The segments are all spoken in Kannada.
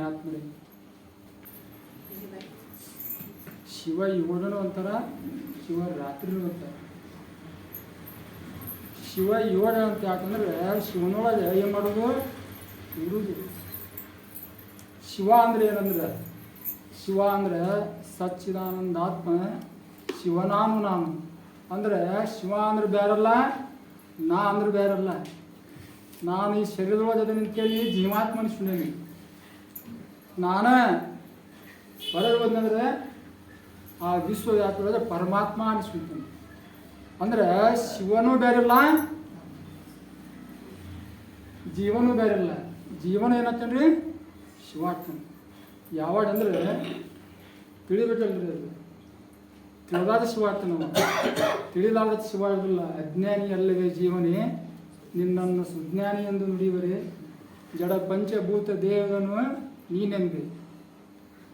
ಪುಣ್ಯಾತ್ಮರೇ ಶಿವ ಯೋಗನೂ ಅಂತಾರ? ಶಿವ ರಾತ್ರಿನೂ ಅಂತಾರ. ಶಿವ ಯೋಗ ಅಂತ ಯಾಕಂದ್ರೆ ಶಿವನೊಳಗೆ ಏನು ಮಾಡೋದು? ಇರುವುದು ಶಿವ ಅಂದ್ರೆ ಏನಂದ್ರೆ? ಶಿವ ಅಂದ್ರೆ ಸಚ್ಚಿದಾನಂದಾತ್ಮ ಶಿವನಾಮ ನಾಮ ಅಂದ್ರೆ ಶಿವ ಅಂದ್ರೆ ಬೇರಲ್ಲ ನಾ ಅಂದ್ರೆ ಬೇರಲ್ಲ. ನಾನು ಈ ಶರೀರದೊಳಗೆ ಅದನ್ನ ಕೇಳಿ ಜೀವಾತ್ಮನ ಸುಳ್ಳೇನಿ ನಾನು ಹೊರಗೆ ಬಂದಂದರೆ ಆ ವಿಶ್ವವ್ಯಾಪಿ ಪರಮಾತ್ಮ ಅನಿಸ್ಬಿಡ್ತಾನೆ. ಅಂದ್ರೆ ಶಿವನೂ ಬೇರೆಲ್ಲ, ಜೀವನೂ ಬೇರೆಲ್ಲ. ಜೀವನ ಏನಂತಂದ್ರಿ ಶಿವಾತ್ಮ. ಯಾವಾಗ ಅಂದ್ರೆ ತಿಳಿಬೇಕಲ್ರಿ ಅದು. ತಿಳಿದಾದ ಶಿವಾರ್ಥ ನಾವು. ತಿಳಿದಾದ ಶಿವ ಇರಲಿಲ್ಲ ಅಜ್ಞಾನಿ ಅಲ್ಲವೇ ಜೀವನೇ. ನಿನ್ನನ್ನು ಸುಜ್ಞಾನಿ ಎಂದು ನುಡಿಯುವರೆ. ಜಡ ಪಂಚಭೂತ ದೇಹವನ್ನು ನೀನೆಂಬಿ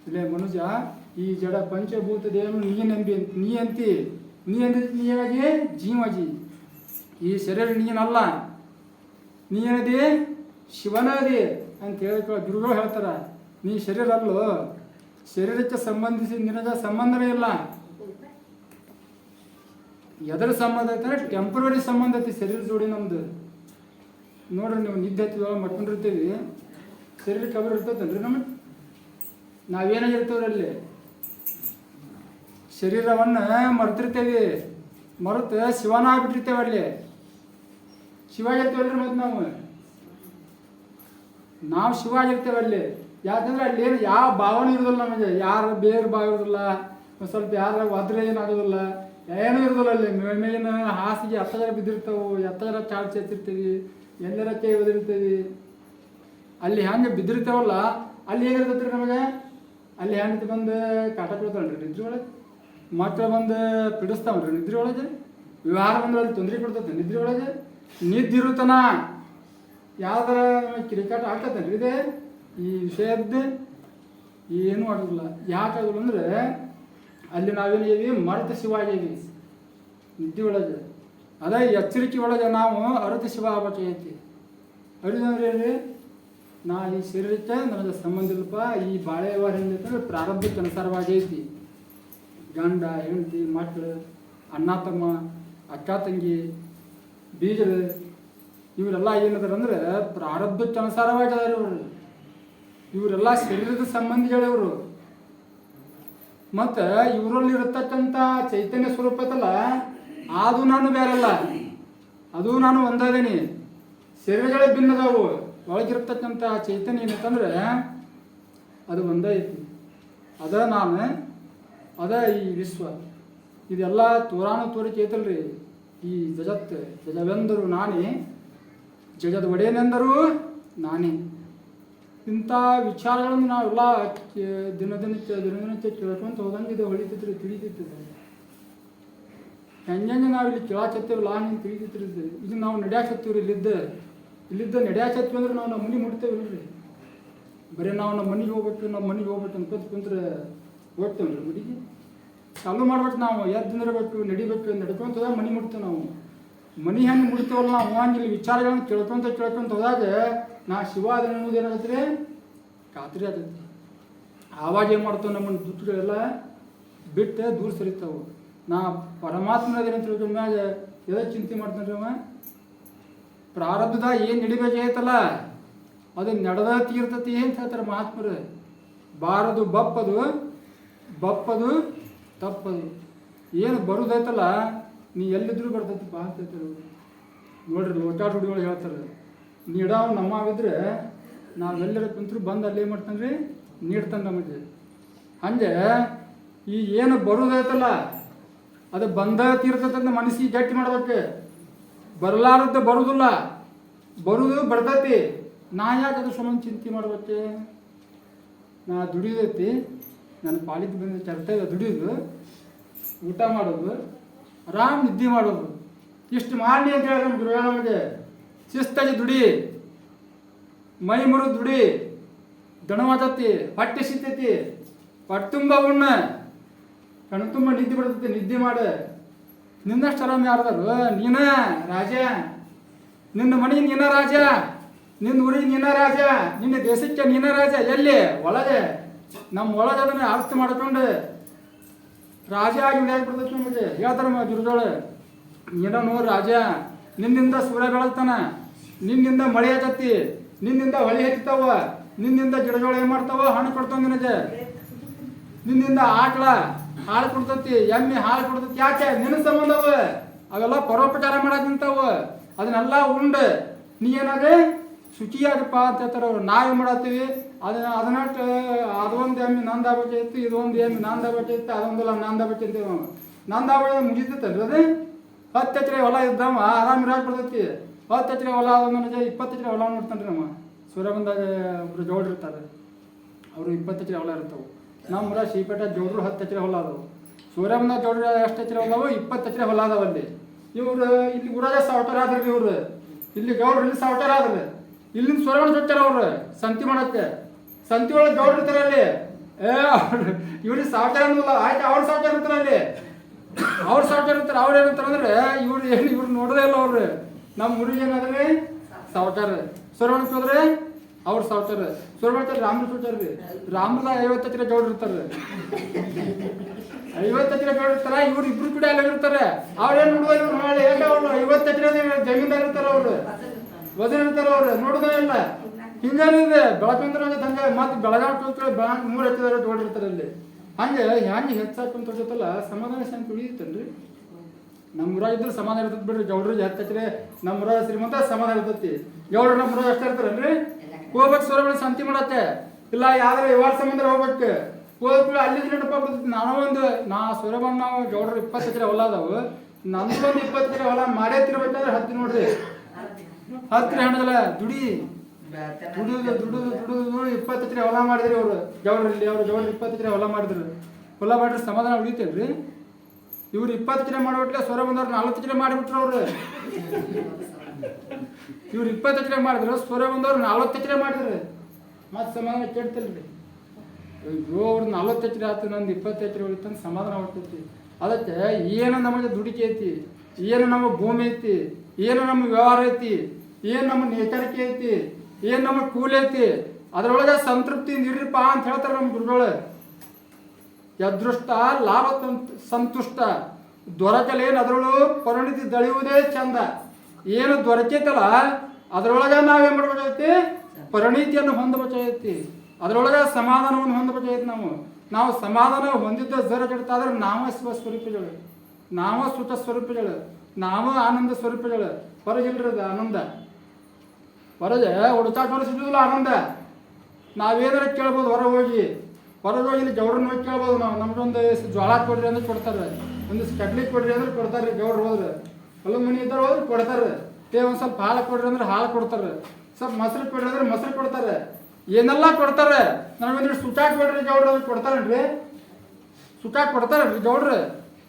ಇಲ್ಲೇ ಮನುಜ ಈ ಜಡ ಪಂಚಭೂತ ನೀನೆಂಬಿ ನೀ ಅಂತಿ ನೀ ಅಂದ್ರೆ ನೀಯಾಗಿ ಜೀವಜಿ. ಈ ಶರೀರ ನೀನಲ್ಲ. ನೀ ಏನದಿ ಶಿವನದಿ ಅಂತ ಹೇಳ್ಕೊ ಗುರುಗಳು ಹೇಳ್ತಾರ. ನೀ ಶರೀರ ಅಲ್ಲೋ. ಶರೀರಕ್ಕೆ ಸಂಬಂಧಿಸಿ ನಿನಗ ಸಂಬಂಧವೇ ಇಲ್ಲ. ಎದರ ಸಂಬಂಧ ಐತೆ ಟೆಂಪ್ರವರಿ ಸಂಬಂಧ ಐತಿ ಶರೀರ ಜೋಡಿ ನಮ್ದು. ನೋಡ್ರಿ ನೀವು ನಿದ್ದೆ ಮಟ್ಕೊಂಡಿರ್ತೀವಿ. ಶರೀರ ಕಬರ್ ಇರ್ತೈತಲ್ರಿ ನಮಗೆ ನಾವೇನಾಗಿರ್ತೇವ್ರಿ ಅಲ್ಲಿ ಶರೀರವನ್ನು ಮರ್ತಿರ್ತೇವೆ. ಮರೆತು ಶಿವನ ಆಗ್ಬಿಟ್ಟಿರ್ತೇವೆ ಅಲ್ಲಿ. ಶಿವ ಆಗಿರ್ತೇವಲ್ರಿ ಮತ್ತು ನಾವು? ನಾವು ಶಿವ ಆಗಿರ್ತೇವೆ ಅಲ್ಲಿ. ಯಾಕಂದ್ರೆ ಅಲ್ಲಿ ಏನು ಯಾವ ಭಾವನೆ ಇರೋದಿಲ್ಲ ನಮಗೆ. ಯಾರು ಬೇರೆ ಭಾವ ಇರೋದಿಲ್ಲ. ಒಂದು ಸ್ವಲ್ಪ ಯಾರ ಒದ್ರೆ ಏನಾಗೋದಿಲ್ಲ ಏನೂ ಇರೋದಿಲ್ಲ ಅಲ್ಲಿ. ಮೇಲಿನ ಹಾಸಿಗೆ ಹತ್ತಜರ ಬಿದ್ದಿರ್ತಾವೆ. ಎತ್ತಜರ ಚಾರ್ಜ್ ಚೆತ್ತಿರ್ತೀವಿ ಎಲ್ಲರ ಕೈ ಒದಿರ್ತೀವಿ ಅಲ್ಲಿ ಹೆಂಗೆ ಬಿದ್ದಿರ್ತೇವಲ್ಲ, ಅಲ್ಲಿ ಹೇಗಿರ್ತೈತ್ರಿ ನಮಗೆ? ಅಲ್ಲಿ ಹೆಂಡತಿ ಬಂದು ಕಾಟ ಕೊಡ್ತಾಳ್ರಿ ನಿದ್ರೆ ಒಳಗೆ ಮಕ್ಕಳು ಬಂದು ಪಿಡಿಸ್ತಾವಲ್ರಿ ನಿದ್ರೆ ಒಳಗೆ ವಿವಾಹ ಬಂದ್ರೆ ಅಲ್ಲಿ ತೊಂದರೆ ಕೊಡ್ತೈತೆ ನಿದ್ರೆ ಒಳಗೆ ನಿದ್ದಿರುತ್ತನ ಯಾವ್ದಾರ ಕಿರಿಕಾಟ ಆಗ್ತೈತಲ್ರಿ ಇದೇ? ಈ ವಿಷಯದ್ದು? ಏನೂ ಆಗೋದಿಲ್ಲ. ಯಾಕೆ ಆಗಲ್ಲ ಅಂದ್ರೆ, ಅಲ್ಲಿ ನಾವೇನಿದ್ದೀವಿ ಮರ್ತ ಶಿವ ಆಗೀವಿ ನಿದ್ದೆ ಒಳಗೆ ಅದೇ ಎಚ್ಚರಿಕೆ ಒಳಗೆ ನಾವು ಅರತ ಶಿವ ಆಗ್ಬೇಕಾಗೈತಿ. ಅರಿದಂದ್ರೆ ನಾ ಈ ಶರೀರಕ್ಕೆ ನನಗೆ ಸಂಬಂಧ ಇಲ್ಲಪ್ಪ, ಈ ಬಾಳೆ ವ್ಯವಹಾರ ಹೆಂಗೈತೆ ಪ್ರಾರಬ್ಧಕ್ಕೆ ಐತಿ. ಗಂಡ, ಹೆಂಡತಿ ಮಕ್ಕಳು ಅಣ್ಣ, ತಮ್ಮ, ಅಕ್ಕ, ತಂಗಿ ಬೀಜರು ಇವರೆಲ್ಲ ಏನದಾರ ಅಂದ್ರೆ ಪ್ರಾರಬ್ಧಕ್ಕೆ ಅನುಸಾರವಾಗಿ ಅದಾರ ಇವರು. ಇವರೆಲ್ಲ ಶರೀರದ ಸಂಬಂಧಿಗಳು ಇವರು. ಮತ್ತು ಇವರಲ್ಲಿ ಇರತಕ್ಕಂಥ ಚೈತನ್ಯ ಸ್ವರೂಪ ಐತಲ್ಲ, ಅದು ನಾನು ಬೇರೆಲ್ಲ. ಅದು ನಾನು ಒಂದಾದೀನಿ. ಶರೀರಗಳೇ ಭಿನ್ನದಾವು. ಒಳಗಿರ್ತಕ್ಕಂಥ ಚೈತನ್ಯ ಏನಂತಂದ್ರೆ ಅದು ಒಂದೇ ಐತಿ. ಅದ ನಾನು ಅದ ಈ ವಿಶ್ವ. ಇದೆಲ್ಲ ತೋರಾನು ತೋರಿಕೆ ಐತಲ್ರಿ. ಈ ಜಗತ್ ಜಜವೆಂದರು ನಾನೇ, ಜಗದ ಒಡೆಯನೆಂದರು ನಾನೇ. ಇಂಥ ವಿಚಾರಗಳನ್ನು ನಾವೆಲ್ಲ ದಿನ ದಿನದಿನಕ್ಕೆ ದಿನದಿನಕ್ಕೆ ಕೇಳ್ಕೊಂತ ಹೋದಂಗೆ ಇದು ಹೊಳಿತಿದ್ರು ತಿಳಿತೈತಿ ಹೆಂಗೆ ನಾವು ಇಲ್ಲಿ ಕೇಳಾಕತ್ತೇವಲ್ಲ, ಹಿಂಗೆ ತಿಳಿತೈತ್ರಿ. ಇದು ಇದು ನಾವು ನಡ್ಯಾಕತ್ತೀವ್ರಿ, ಇಲ್ಲಿದ್ದ ಇಲ್ಲಿದ್ದ ನಡೆಯಾಚತ್ವಿ ಅಂದ್ರೆ ನಾವು ನಮ್ಮ ಮನೆ ಮುಟ್ತೇವಲ್ರಿ? ಬರೀ ನಾವು ನಮ್ಮ ಮನೆಗೆ ಹೋಗ್ಬೇಕು, ನಮ್ಮ ಮನೆಗೆ ಹೋಗ್ಬೇಕು ಅಂತ ಕುಂತ್ರೆ ಹೋಗ್ತೇವ್ರಿ ಮಡಿಗೆ ಚಾಲು ಮಾಡ್ಬೇಕು ನಾವು, ಎದ್ದು ನಿಂದಿರ್ಬೇಕು, ನಡಿಬೇಕು, ನಡ್ಕೊಂತ ಹೋದಾಗ ಮನೆ ಮುಟ್ತೇವೆ ನಾವು. ಮನೆ ಹೆಂಗೆ ಮುಡ್ತೇವಲ್ಲ ನಾವು ಹಂಗಿಲ್ಲ ವಿಚಾರಗಳನ್ನು ಕೇಳ್ಕೊಂತ ಕೇಳ್ಕೊಂತ ಹೋದಾಗ ನಾ ಶಿವ ಅದನ್ನ ಅನ್ನೋದು ಏನಾಗತ್ತೆ ಖಾತ್ರಿ ಆಗತ್ತೆ. ಆವಾಗ ಏನು ಮಾಡ್ತಾವೆ ನಮ್ಮನ್ನು ದುಡ್ಡುಗಳೆಲ್ಲ ಬಿಟ್ಟು ದೂರ ಸರಿತಾವು. ನಾ ಪರಮಾತ್ಮನ ತಿಳ್ಕೊಂಡ ಮ್ಯಾಗ ಎದ ಚಿಂತೆ ಮಾಡ್ತಾನೆ ಅವ? ಪ್ರಾರಬ್ಧದ ಏನು ನಡಿಬೇಕಾಯ್ತಲ್ಲ ಅದು ನಡೆದ ತೀರ್ತತಿ ಅಂತ ಹೇಳ್ತಾರೆ ಮಹಾತ್ಮರು? ಬಾರದು ಬಪ್ಪದು ಬಪ್ಪದು, ತಪ್ಪದು. ಏನು ಬರುದೈತಲ್ಲ ನೀ ಎಲ್ಲಿದ್ರೂ ಬರ್ತೈತಿ ಬಾ ಹೇಳ್ತಾರೆ. ನೋಡ್ರಿ ಲೋಟಾಟ ಹುಡುಗಳು ಹೇಳ್ತಾರೆ, ನೀಡಾವ್ ನಮ್ಮವಿದ್ರೆ ನಾವೆಲ್ಲರ ಕುಂತರು ಬಂದು ಅಲ್ಲಿ ಏನು ಮಾಡ್ತಾನೆ ರೀ ನೀಡ್ತಾನೆ ನಮಗೆ. ಹಂಗೆ ಈ ಏನು ಬರುದೈತಲ್ಲ ಅದು ಬಂದ ತೀರ್ತೈತೆ ಮನಸ್ಸಿಗೆ ಗಟ್ಟಿ ಮಾಡ್ಬೇಕು. ಬರಲಾರದ್ದು ಬರುದಿಲ್ಲ. ಬರುದು ಬರ್ತೈತಿ. ನಾ ಯಾಕೆ ಅದು ಸುಮ್ಮನೆ ಚಿಂತೆ ಮಾಡ್ಬೇಕು ನಾ ದುಡಿದೈತಿ. ನನ್ನ ಪಾಲಿಗೆ ಬಂದ ಕರ್ತವ್ಯ ದುಡಿಯೋದು ಊಟ ಮಾಡೋದು, ಆರಾಮ್ ನಿದ್ದೆ ಮಾಡೋದು. ಇಷ್ಟು ಮಾಡಲಿ ಅಂತ ಹೇಳಿ ನಮ್ಮ ಗುರುಗಳ ನಮಗೆ. ಶಿಸ್ತಾಗಿ ದುಡಿ. ಮೈ ಮುರಿದು ದುಡಿ. ದಣವಾದತಿ ಹೊಟ್ಟೆ ಸಿಗ್ತೈತಿ. ಹೊಟ್ಟೆ ತುಂಬ ಉಣ್ಣ. ಕಣ್ಣು ತುಂಬ ನಿದ್ದೆ ಬರ್ತೈತಿ, ನಿದ್ದೆ ಮಾಡು. ನಿನ್ನಷ್ಟು ಆರಾಮ ಯಾರ್ದಾರು? ನೀನ, ರಾಜ? ನಿನ್ನ ಮನೆಯ ನಿನ್ನ ರಾಜ, ನಿನ್ನ ಊರಿನ ನಿನ್ನ ರಾಜ, ನಿನ್ನ ದೇಶಕ್ಕೆ ನಿನ್ನ ರಾಜ, ಎಲ್ಲಿ? ಒಳಗೆ. ನಮ್ಮ ಒಳಗೆ ಅದನ್ನ ಅರ್ಥ ಮಾಡ್ಕೊಂಡು ರಾಜ ಆಗಿ ಬಿಡ್ತೈತಿ ನಮಗೆ. ಹೇಳ್ತಾರ ಗುರುಗಳು. ಏನೋ ನೋ ರಾಜ, ನಿನ್ನಿಂದ ಸೂರ್ಯ ಬೆಳಗ್ತಾನ, ನಿನ್ನಿಂದ ಮಳೆ ಹಚ್ಚತ್ತಿ ನಿನ್ನಿಂದ ಹೊಳಿ ಹತ್ತಿತಾವ, ನಿನ್ನಿಂದ ಗಿಡಗಳು ಏನ್ ಮಾಡ್ತಾವ? ಹಣ್ಣು ಕೊಡ್ತಾವ ನಿನಗೆ. ನಿನ್ನಿಂದ ಆಕಳ ಹಾಳು ಕೊಡ್ತತಿ, ಎಮ್ಮೆ ಹಾಳು ಕೊಡ್ತತಿ. ಯಾಕೆ? ನಿನ್ನ ಸಂಬಂಧವ. ಅವೆಲ್ಲ ಪರೋಪಚಾರ ಮಾಡಕ್ ನಿಂತಾವ. ಅದನ್ನೆಲ್ಲ ಉಂಡು. ನೀ ಏನಾದ್ರೆ ಶುಚಿಯಾಗಪ್ಪ ಅಂತ ಹೇಳ್ತಾರೆ ಅವ್ರು ನಾವೇ ಮಾಡತ್ತೀವಿ. ಅದನ್ನ ಅದನ್ನಟ್ಟು ಅದೊಂದು ಎಮ್ಮೆ ನಂದಾಗಬೇಕಿತ್ತು ಇದೊಂದು ಎಮ್ಮೆ ನಂದಾಗಬೇಕಿತ್ತು ಅದೊಂದಲ್ಲ ನಾಂದ ಬಳಿ ಮುಗಿತೈತಲ್ರಿ ಅದೇ? ಹತ್ತು ಎಕರೆ ಹೊಲ ಇದ್ದಮ್ಮ ಆರಾಮ್ ಇರಾಕ್ ಬರ್ತೈತಿ. ಹತ್ತು ಎಕರೆ ಹೊಲ ಅದೊಂದು ಇಪ್ಪತ್ತು ಎಕರೆ ಹೊಲ ನೋಡ್ತಾನ್ರಿ ನಮ್ಮ. ಸೂರ್ಯಬಂದಾಗ ಒಬ್ರು ಜೋಡ್ರು ಇರ್ತಾರೆ. ಅವರು ಇಪ್ಪತ್ತು ಎಕರೆ ಹೊಲ ಇರ್ತಾವೆ. ನಮ್ಮ ಶ್ರೀಪೇಟೆ ಜೋಡ್ರು ಹತ್ತು ಎಕರೆ ಹೊಲ ಅದಾವು ಸೂರ್ಯಬಂದ ಜೋಡ್ರು ಎಷ್ಟು ಎಕರೆ ಹೊಲವು ಇಪ್ಪತ್ತು ಎಕರೆ ಹೊಲ ಅದಾವ ಅಲ್ಲಿ ಇವ್ರು ಇಲ್ಲಿ ಊರಾಗ ಸಾವಟರ್ ಆದ್ರಿ ಇವ್ರು. ಇಲ್ಲಿ ಗೌಡ್ರು ಇಲ್ಲಿ ಸಾವಟರ್ ಆದ್ರಿ. ಇಲ್ಲಿನ ಸ್ವರಗಳು ಚೊಚ್ಚಾರ ಅವ್ರು ಸಂತಿ ಮಾಡಕ್ಕೆ. ಸಂತಿ ಒಳಗೆ ಗೌಡ್ರು ಇರ್ತಾರೆ ಅಲ್ಲಿ. ಏ, ಅವ್ರು ಇವ್ರಿಗೆ ಸಾವಟರ್ ಅನ್ನೋಲ್ಲ. ಆಯ್ತು, ಅವ್ರ ಸಾವಟರ್ ಇರ್ತಾರೆ ಅಲ್ಲಿ. ಅವ್ರ ಸಾವಟರ್ ಇರ್ತಾರೆ, ಅವ್ರು ಏನಂತಾರೆ ಅಂದ್ರೆ ಇವ್ರು ಏನು ಇವ್ರು ನೋಡೋದೇ ಇಲ್ಲ ಅವ್ರು. ನಮ್ಮ ಹುಡುಗಿ ಏನಾದ್ರೆ? ಸಾವಟರ್. ಸೂರ್ಯಬಂದಕ್ಕೆ ಹೋದ್ರೆ ಅವ್ರು ಸಾವಟರ್. ಸ್ವರವಣ ರಾಮ್ರು ಸಾವಟರ್. ರೀ ರಾಮ್ರದ ಐವತ್ತು ಎಕರೆ ಗೌಡ್ರು ಇರ್ತಾರೆ. ಐವತ್ತು ಕೇಳಿರ್ತಾರ ಇವ್ರು ಇಬ್ರು ಕೂಡ ಅಲ್ಲಿ ಇರ್ತಾರೆ. ಅವ್ರೇನ್ ನೋಡುವ ಇವ್ರು ನಾಳೆ ಯಾಕೆ ಅವ್ರು ಐವತ್ತು ಎಕರೆ ಜಮೀನ್ದಾರ್ ಇರ್ತಾರ ಅವ್ರು. ವಜನ್ ಇರ್ತಾರ ಅವ್ರು. ನೋಡುದೇ ಇಲ್ಲ. ಹಿಂಗಾರಿದೆ ಬೆಳಕಂದ್ರ ಹಂಗೆ ಮತ್ತೆ ಬೆಳಗಾವಿ ಟೋಲ್ ಬ್ಯಾಂಕ್ ಮೂರು ಹಚ್ಚಿದಾರೆ ಓಡಿರ್ತಾರೆ ಅಲ್ಲಿ. ಹಂಗೆ ಹ್ಯಾಂಗೆ ಹೆಚ್ಚಾಕಂತ ಹೋಗುತ್ತಲ್ಲ ಸಮಾಧಾನ ಶಾಂತಿ ಉಳಿಯುತ್ತಲ್ರಿ ನಮ್ಮ ಊರಾಗ ಇದ್ರೆ ಸಮಾಧಾನ ಇರ್ತೈತಿ ಬಿಡ್ರಿ. ಗೌಡ್ರಿಗೆ ಹತ್ತು ಎಕರೆ ನಮ್ಮ ಊರಾಗ ಶ್ರೀಮಂತ ಸಮಾಧಾನ ಇರ್ತೈತಿ. ಗೌಡ್ರು ನಮ್ಮ ಊರಾಗ ಅಷ್ಟೇ ಇರ್ತಾರಲ್ರಿ ಹೋಗ್ಬೇಕು ಸ್ವರಗಳು ಶಾಂತಿ ಮಾಡತ್ತೆ. ಇಲ್ಲ ಯಾವ್ದಾರ ವ್ಯವಹಾರ ಸಂಬಂಧ ಹೋಗ್ಬೇಕು. ಹೋಗ್ಬಿಟ್ಟು ಅಲ್ಲಿ ನೆನಪ ಬರ್ತೈತಿ ನಾನು ಒಂದು ನಾ ಸೂರ್ಯಬಣ್ಣ ಗೌಡ್ರು ಇಪ್ಪತ್ತು ಎಕರೆ ಹೊಲ ಅದಾವು. ನಂದೊಂದು ಇಪ್ಪತ್ತು ಎಕರೆ ಹೊಲ ಮಾಡೇ ತಿರ್ಬೇಕಾದ್ರೆ ಹತ್ತು ನೋಡ್ರಿ. ಹತ್ತಿರ ಹಣದಲ್ಲ, ದುಡಿ. ದುಡಿದು ದುಡಿದು ದುಡಿದು ದುಡಿದು ಇಪ್ಪತ್ತು ಎಕರೆ ಹೊಲ ಮಾಡಿದ್ರಿ ಅವರು ಜೋಡ್ರಲ್ಲಿ ಅವ್ರು ಜೋಡ್ರ ಇಪ್ಪತ್ತು ಎಕರೆ ಹೊಲ ಮಾಡಿದ್ರು. ಹೊಲ ಮಾಡಿದ್ರೆ ಸಮಾಧಾನ ಉಳಿತೇವ್ರಿ ಇವ್ರು ಇಪ್ಪತ್ತು ಎಕರೆ ಮಾಡ್ಬಿಟ್ಲೆ ಸ್ವರ ಬಂದವ್ರು ನಲ್ವತ್ತು ಎಕರೆ ಮಾಡಿಬಿಟ್ರು ಅವ್ರು. ಇವ್ರು ಇಪ್ಪತ್ತು ಎಕರೆ ಮಾಡಿದ್ರು ಸೊರ ಬಂದವ್ರು ನಲ್ವತ್ತು ಎಕರೆ ಮಾಡಿದ್ರು. ಮತ್ತೆ ಸಮಾಧಾನ ಕೆಡ್ತಿಲ್ರಿ. ಅಯ್ಯೋ ಅವ್ರ ನಲ್ವತ್ತು ಎಕರೆ ಆಯ್ತು, ನಂದು ಇಪ್ಪತ್ತು ಎಕರೆ ಉಳಿತಂದು ಸಮಾಧಾನ ಹೊಟ್ಟೈತಿ ಅದಕ್ಕೆ ಏನು ನಮಗೆ ದುಡಿಕೆ ಐತಿ, ಏನು ನಮ್ಮ ಭೂಮಿ ಐತಿ, ಏನು ನಮ್ಮ ವ್ಯವಹಾರ ಐತಿ, ಏನು ನಮ್ಮ ನೇಚರಿಕೆ ಐತಿ, ಏನು ನಮ್ಮ ಕೂಲಿ ಐತಿ, ಅದರೊಳಗೆ ಸಂತೃಪ್ತಿ ನೀಡ್ರಿಪ್ಪ ಅಂತ ಹೇಳ್ತಾರೆ ನಮ್ಮ ಗುರುಗಳು. ಯದೃಷ್ಟ, ಲಾಭ ಸಂತುಷ್ಟ. ದೊರಕಲೇನು ಅದರೊಳಗೆ ಪರಿಣಿತಿ ದಳೆಯುವುದೇ ಚಂದ. ಏನು ದೊರಕೈತಲ್ಲ ಅದರೊಳಗೆ ನಾವೇನು ಮಾಡ್ಬೇಕಾಗೈತಿ? ಪರಿಣಿತಿಯನ್ನು ಹೊಂದಬೇಕಾಗೈತಿ. ಅದರೊಳಗೆ ಸಮಾಧಾನವನ್ನು ಹೊಂದಬೇಕಾಯ್ತು ನಾವು? ನಾವು ಸಮಾಧಾನ ಹೊಂದಿದ್ದ ಜರ ಕೆಡ್ತಾದ್ರೆ ನಾವ ಸ್ವ ಸ್ವರೂಪಗಳು. ನಾವ ಸುಖ ಸ್ವರೂಪಗಳು. ನಾವೇ ಆನಂದ ಸ್ವರೂಪಗಳು. ಹೊರಗಿಲ್ರದ ಆನಂದ. ಹೊರಗೆ ಹುಡುಕಾಟ ಸಿಗುದಿಲ್ಲ ಆನಂದ. ನಾವೇನಾರ ಕೇಳ್ಬೋದು ಹೊರಗೆ ಹೋಗಿ. ಹೊರಗೆ ಹೋಗಿ ಇಲ್ಲಿ ಗೌಡ್ರನ್ನ ಹೋಗಿ ಕೇಳ್ಬೋದು ನಾವು. ನಮ್ಗೊಂದು ಜ್ವಾಳ ಕೊಡ್ರಿ ಅಂದ್ರೆ ಕೊಡ್ತಾರೆ. ಒಂದು ಕಡ್ಲಿ ಕೊಡ್ರಿ ಅಂದ್ರೆ ಕೊಡ್ತಾರೆ ಗೌಡ್ರು ಹೋದ್ರೆ. ಹೊಲ ಮನಿ ಇದ್ದಾರೆ ಹೋದ್ರೆ ಕೊಡ್ತಾರೆ. ಏ, ಒಂದು ಸ್ವಲ್ಪ ಹಾಲು ಕೊಡ್ರಿ ಅಂದ್ರೆ ಹಾಲು ಕೊಡ್ತಾರೆ. ಸ್ವಲ್ಪ ಮೊಸರು ಕೊಡ್ರಿ ಅಂದ್ರೆ ಮೊಸರು ಕೊಡ್ತಾರೆ. ಏನೆಲ್ಲ ಕೊಡ್ತಾರೆ? ನನಗೊಂದಿಷ್ಟು ಸುಚಾಕ್ ಕೊಡ್ರಿ ಗೌಡ್ರ ಅಂದ್ರೆ ಕೊಡ್ತಾರೇನ್ರಿ? ಸುಖ ಕೊಡ್ತಾರೇನ್ರಿ ಗೌಡ್ರಿ?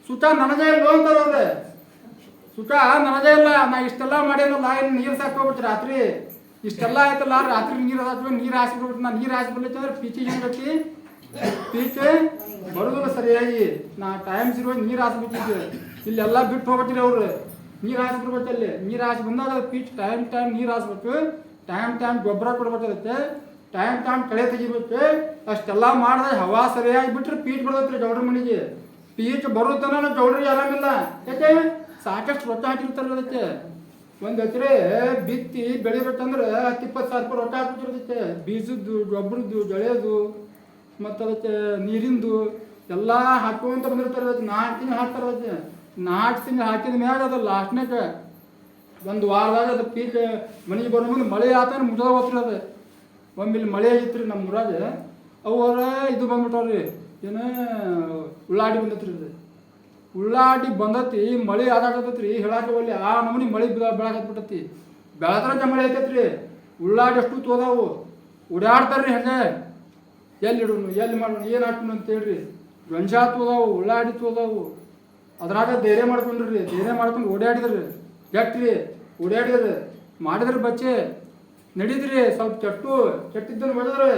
ಸುಖ ನನಗೇ ಇಲ್ಲ ಅಂತಾರವ್ರೆ ಸುಖ ನನಗೇ ಇಲ್ಲ, ನಾ ಇಷ್ಟೆಲ್ಲ ಮಾಡೇನಲ್ಲ ಏನು ನೀರು ಸಾಕೋಬಿಟ್ಟು ರಾತ್ರಿ. ಇಷ್ಟೆಲ್ಲ ಆಯ್ತಲ್ಲ, ರಾತ್ರಿ ನೀರು ಹಾಕ್ಬೇಕು ನೀರು ಹಾಸ್ಬಿಟ್ಬಿಟ್ಟು ನಾ ನೀರು ಹಾಸಿಬಿಡ್ಲಿಕ್ಕೆ ಅಂದ್ರೆ ಪೀಚಿ ಹೆಂಗತಿ ಪೀಚೆ? ಬರುದಿಲ್ಲ ಸರಿಯಾಗಿ. ನಾ ಟೈಮ್ ಸಿರುವಾಗ ನೀರು ಹಾಸ್ಬಿಟ್ಟಿದ್ದೆ ಇಲ್ಲೆಲ್ಲ ಬಿಟ್ಟು ಹೋಗ್ಬಿಟ್ಟಿರಿ ಅವ್ರು. ನೀರು ಹಾಸ್ಬಿಡ್ಬೇಕು ಅಲ್ಲಿ ನೀರು ಹಾಸಿ ಬಂದಾಗ ಪೀಚ್ ಟೈಮ್ ಟೈಮ್ ನೀರು ಹಾಸ್ಬೇಕು. ಟೈಮ್ ಟೈಮ್ ಗೊಬ್ಬರ ಕೊಡ್ಬೇಕಾಗತ್ತೆ. ಟೈಮ್ ಟೈಮ್ ಕಳೆ ತೆಗಿಬೇಕು. ಅಷ್ಟೆಲ್ಲ ಮಾಡಿದ್ರೆ ಹವಾ ಸರಿಯಾಗಿ ಬಿಟ್ರೆ ಪೀಚ್ ಬರ್ತೈತ್ರಿ ಚೌಡ್ರ ಮನೆಗೆ. ಪೀಚ್ ಬರುತ್ತನ ಚೌಡ್ರಿ ಆರಾಮಿಲ್ಲ. ಯಾಕೆ? ಸಾಕಷ್ಟು ರೊಕ್ಕ ಹಾಕಿರ್ತಾರಲ್ಲ ಅದಕ್ಕೆ. ಒಂದು ಎಕರೆ ಬಿತ್ತಿ ಬೆಳಿಬೇಕಂದ್ರೆ ಹತ್ತು ಇಪ್ಪತ್ತು ಸಾವಿರ ರೂಪಾಯಿ ರೊಕ್ಕ ಹಾಕ್ಬಿಟ್ಟಿರ್ತೈತೆ ಬೀಜದ್ದು, ಗೊಬ್ಬರದ್ದು ಜಳೆಯೋದು ಮತ್ತು ಅದಕ್ಕೆ ನೀರಿಂದು ಎಲ್ಲ ಹಾಕುವಂತ ಬಂದಿರ್ತಾರೆ ಅದಕ್ಕೆ. ನಾಲ್ಕು ತಿಂಗಳು ಹಾಕ್ತಾರೆ ಅದಕ್ಕೆ. ನಾಲ್ಕು ತಿಂಗಳು ಹಾಕಿದ ಮ್ಯಾಗ ಅದು ಲಾಸ್ಟ್ನಾಗ ಒಂದು ವಾರದಾಗ ಅದು ಪೀಕ್ ಮನೆಗೆ ಬರೋ ಮುಂದೆ ಮಳೆ ಆತನ ಮುಗಿದ ಹೋಗ್ತಿರಿ ಅದು ಒಮ್ಮೆ ಇಲ್ಲಿ ಮಳೆ ಆಗಿತ್ತು ರೀ ನಮ್ಮ ಊರಾಗ ಅವರ ಇದು ಬಂದ್ಬಿಟ್ಟವ್ರಿ, ಏನು, ಉಳ್ಳಾಡಿ ಬಂದತ್ರಿ ಇದು ಉಳ್ಳಾಡಿ ಬಂದತಿ ಮಳೆ ಆದಾಕತ್ತೈತ್ರಿ ಹೇಳಕ್ಕೆ ಒಲ್ಲಿ ಆ ನಮೂನಿ ಮಳೆ ಬೆಳಕತ್ಬಿಟ್ಟತಿ ಜ ಮಳೆ ಐತೈತ್ರಿ, ಉಳ್ಳಾಡಿ ಅಷ್ಟು ತೋದಾವು. ಓಡಾಡ್ತಾರ್ರಿ ಹಂಗೆ? ಎಲ್ಲಿ ಇಡೋನು, ಎಲ್ಲಿ ಮಾಡೋಣ ಏನು ಹಾಕೋಣ ಅಂತ ಹೇಳ್ರಿ ಗೊಂಜಾ ತೋದಾವು, ಉಳ್ಳಾಡಿ ತೋದಾವು. ಅದ್ರಾಗ ಧೈರ್ಯ ಮಾಡ್ಕೊಂಡ್ರಿ, ಧೈರ್ಯ ಮಾಡ್ಕೊಂಡು ಓಡಾಡಿದ್ರಿ ಗಟ್ರಿ ಓಡಾಡಿದ್ರಿ ಮಾಡಿದ್ರಿ ಬಚ್ಚೆ. ನಡೀದ್ರಿ, ಸ್ವಲ್ಪ ಕೆಟ್ಟು ಕೆಟ್ಟಿದ್ದನ್ನು ಹೊಡೆದ್ರೆ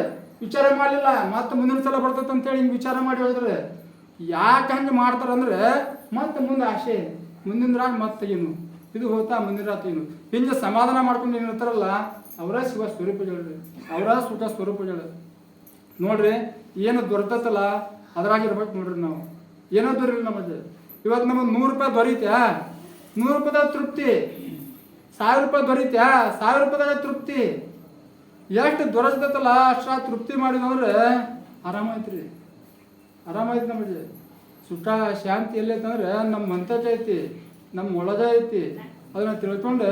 ವಿಚಾರ ಮಾಡಲಿಲ್ಲ, ಮತ್ತೆ ಮುಂದಿನ ಸಲ ಬರ್ತೈತೆ ಅಂತೇಳಿ ಹಿಂಗೆ ವಿಚಾರ ಮಾಡಿ ಹೇಳಿದ್ರೆ ಯಾಕೆ ಹಂಗೆ ಮಾಡ್ತಾರಂದ್ರೆ ಮತ್ತೆ ಮುಂದೆ ಆಸೆ, ಮುಂದಿನ ರಾಗ ಮತ್ತೆ ಏನು? ಇದು ಹೋತಾ, ಮುಂದಿನ ರಾತ್ರಿ ಏನು? ಹಿಂಗೆ ಸಮಾಧಾನ ಮಾಡ್ಕೊಂಡು ಏನು ಇರ್ತಾರಲ್ಲ, ಅವರ ಶಿವ ಸ್ವರೂಪ ಸ್ವರೂಪಗಳು, ಅವರ ಸುಖ ಸ್ವರೂಪಗಳು. ನೋಡ್ರಿ, ಏನು ದೊರೆತಲ್ಲ ಅದ್ರಾಗಿರ್ಬೇಕು ನೋಡ್ರಿ ನಾವು. ಏನೋ ದೊರಿಲ್ಲ ನಮಗೆ ಇವತ್ತು ನಮಗೆ ನೂರು ರೂಪಾಯಿ ದೊರೀತ್ಯಾ? ನೂರು ರೂಪಾಯಿದಾಗ ತೃಪ್ತಿ. ಸಾವಿರ ರೂಪಾಯಿ ಬರೀತ್ಯಾ? ಸಾವಿರ ರೂಪಾಯಿದಾಗ ತೃಪ್ತಿ. ಎಷ್ಟು ದೊರಕತಲ್ಲ ಅಷ್ಟ ತೃಪ್ತಿ ಮಾಡಿದವ್ರೆ ಆರಾಮಾಯ್ತು ಆರಾಮಾಯ್ತು ನಮಗೆ. ಸುಖ ಶಾಂತಿ ಎಲ್ಲೈತಂದ್ರೆ ನಮ್ಮ ಮಂತಜ ಐತಿ ನಮ್ಮ ಒಳಜ ಐತಿ. ಅದನ್ನ ತಿಳ್ಕೊಂಡು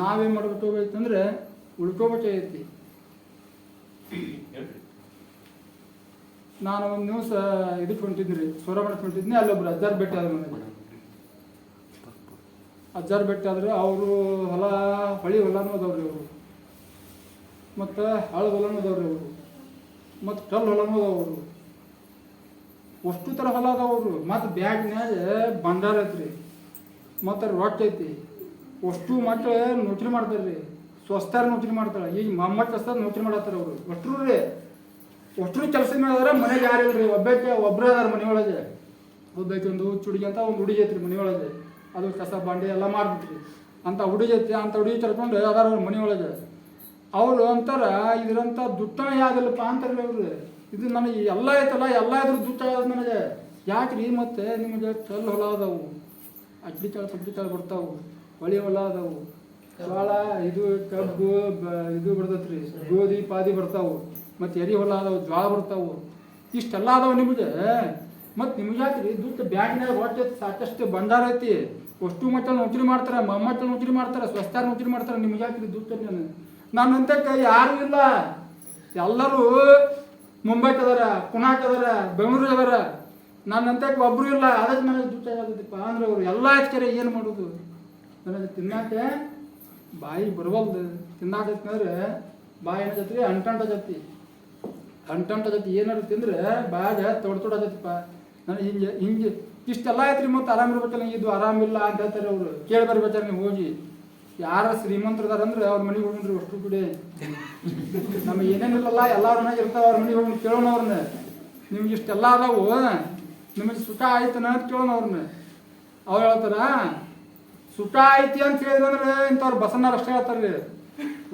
ನಾವೇನು ಮಾಡ್ಬೇಕಾಗೈತಂದ್ರೆ ಉಳ್ಕೋಬೇಕಾಗೈತಿ ನಾನು ಒಂದು ದಿವಸ ಇದಕ್ಕೆ ಹೊಂಟಿದ್ನಿ ರೀ ಸ್ವರ ಮಾಡ್ಕೊಂಡಿದ್ನಿ ಹೊಂಟಿದ್ನಿ ಅಲ್ಲೊಬ್ರು ಅಜ್ಜಾರ್ ಭೇಟಿ ಆದ ನನಗೆ ಅಜ್ಜಾರ್ ಬೆಟ್ಟ ಆದ್ರೆ ಅವರು ಹೊಲ, ಹೊಳಿ ಹೊಲನೂ ಅದಾವ್ರಿ ಅವರು ಮತ್ತು ಹಾಳು ಹೊಲನೂ ಅದಾವ್ರಿ ಅವರು ಮತ್ತು ಕಲ್ಲು ಹೊಲನೂ ಅದಾವ ಅವರು. ಅಷ್ಟು ಥರ ಹೊಲ ಅದಾವ ಅವರು. ಮತ್ತು ಬ್ಯಾಗ್ನ್ಯಾಗ ಭಂಡಾರ ಐತ್ರಿ. ಮತ್ತು ರೊಟ್ಟಿ ಐತಿ. ಅಷ್ಟು ಮಟ್ಟ ನೌಕರಿ ಮಾಡ್ತಾರೆ ರೀ. ಸ್ವಸ್ಥರ ನೌಕರಿ ಮಾಡ್ತಾರೆ. ಈಗ ಮೊಮ್ಮಟ್ಟು ಹೊಸ್ತಾರ ನೌಕರಿ ಮಾಡತ್ತಾರ ಅವರು. ಅಷ್ಟು ರೀ. ಅಷ್ಟು ಕೆಲಸ ಮಾಡಿದ್ರೆ ಮನೆಗೆ ಯಾರು ಇಲ್ರಿ? ಒಬ್ಬಕ್ಕೆ ಒಬ್ಬರೇ ಅದಾರ ಮನೆಯೊಳಗೆ. ಒಬ್ಬಕ್ಕೆ ಒಂದು ಚುಡುಗಿ ಅಂತ, ಒಂದು ಹುಡುಗಿ ಐತ್ರಿ ಮನೆಯೊಳಗೆ. ಅದು ಕಸ, ಬಾಂಡೆ ಎಲ್ಲ ಮಾಡ್ಬಿಟ್ರಿ. ಅಂತ ಹುಡುಗಿ ಅಂತ ಹುಡುಗಿ ತರ್ಕೊಂಡು ಅದಾರ ಅವ್ರ ಮನೆಯೊಳಗೆ. ಅವರು ಅಂತಾರ ಇದರಂಥ ದುಟ್ಟಣ ಯಾವುದಿಲ್ಲಪ್ಪ ಅಂತಾರೆ ಅವ್ರು ಇದು ನನಗೆ ಎಲ್ಲ ಐತಲ್ಲ, ಎಲ್ಲ ಇದ್ರ ದುಡ್ಡು ಆಗೋದು ನನಗೆ. ಯಾಕ್ರಿ ಮತ್ತೆ ನಿಮಗೆ ಕಲ್ಲು ಹೊಲ ಅದಾವು ಅಡ್ಡಿ ತಳ ಪಡ್ಡಿ ತಳ ಬರ್ತಾವು. ಹೊಳಿ ಹೊಲ ಅದಾವು ಜೋಳ ಇದು ಕಬ್ಬು ಇದು ಬರ್ತೈತ್ರಿ. ಗೋಧಿ, ಪಾದಿ ಬರ್ತಾವು. ಮತ್ತು ಎರಿ ಹೊಲ ಅದಾವು ಜ್ವಾಳ ಬರ್ತಾವು. ಇಷ್ಟೆಲ್ಲ ಅದಾವ ನಿಮಗೆ. ಮತ್ತು ನಿಮ್ಗೆ ಯಾಕ್ರಿ ದುಡ್ಡು ಬ್ಯಾಂಕ್ನಾಗ ಹೊಟ್ಟೆ ಸಾಕಷ್ಟು ಭಂಡಾರ ಐತಿ. ಅಷ್ಟು ಮಟ್ಟ ನೌಕರಿ ಮಾಡ್ತಾರೆ ಮೊಮ್ಮಟ್ಟ ನೌಕರಿ ಮಾಡ್ತಾರೆ ಸ್ವಸ್ಥಾರ ನೌಕರಿ ಮಾಡ್ತಾರೆ, ನಿಮ್ಗೆ ಯಾಕೆ ದುಡ್ಡು ನಾನು ನಾನು ಯಾರು ಇಲ್ಲ. ಎಲ್ಲರೂ ಮುಂಬೈಕ್ ಅದಾರ, ಪುನಾಕ್ ಅದಾರ ಬೆಂಗಳೂರು ಅದಾರ. ನನ್ನ ಅಂತಕ್ಕೆ ಒಬ್ರು ಇಲ್ಲ. ಅದಕ್ಕೆ ನನಗೆ ದುಡ್ಡು ಆಗತ್ತಪ್ಪ ಅಂದ್ರೆ ಅವರು ಎಲ್ಲ ಹಚ್ಕರೆ ಏನು ಮಾಡೋದು? ನನಗೆ ತಿನ್ನಾಕೆ ಬಾಯಿ ಬರವಲ್ದು. ತಿನ್ನಾಕಂದ್ರೆ ಬಾಯಿ ಏನಜತ್ರಿ ಅಂಟಂಟ ಜತಿ. ಅಂಟಂಟ ಜೊತೆ ಏನಾರು ತಿಂದ್ರೆ ಬಾಯಾಗ ತೊಡ್ ತೊಡಜತ್ತಿಪ್ಪ ನನಗೆ ಹಿಂಗೆ ಹಿಂಗೆ ಇಷ್ಟೆಲ್ಲ ಐತ್ರಿ ಮತ್ತೆ ಆರಾಮ್ ಇರ್ಬೇಕಲ್ಲ, ಇದು ಆರಾಮಿಲ್ಲ ಅಂತ ಹೇಳ್ತಾರೆ ಅವರು. ಕೇಳಿ ಬರ್ಬೇಕಾರೆ ನೀವು ಹೋಗಿ. ಯಾರ ಶ್ರೀಮಂತರದಾರ ಅಂದ್ರೆ ಅವ್ರ ಮನೆಗೆ ಹೋಗ್ರಿ, ಅಷ್ಟು ಬಿಡಿ. ನಮಗೆ ಏನೇನಿಲ್ಲಲ್ಲ ಎಲ್ಲ ಮನೆಗೆ ಇರ್ತಾವ, ಅವ್ರ ಮನೆಗೆ ಹೋಗಿ ಕೇಳೋಣ ಅವ್ರನ್ನ ನಿಮ್ಗೆ ಇಷ್ಟೆಲ್ಲ ಅದಾವು ನಿಮಗೆ ಸುಖ ಆಯ್ತನ ಅಂತ ಕೇಳೋಣ ಅವ್ರನ್ನ ಅವ್ರು ಹೇಳ್ತಾರ, ಸುಖ ಐತಿ ಅಂತ ಹೇಳಿದ್ರಂದ್ರೆ ಇಂಥವ್ರು ಬಸಣ್ಣವ್ರು ಅಷ್ಟೇ ಹೇಳ್ತಾರ್ರಿ.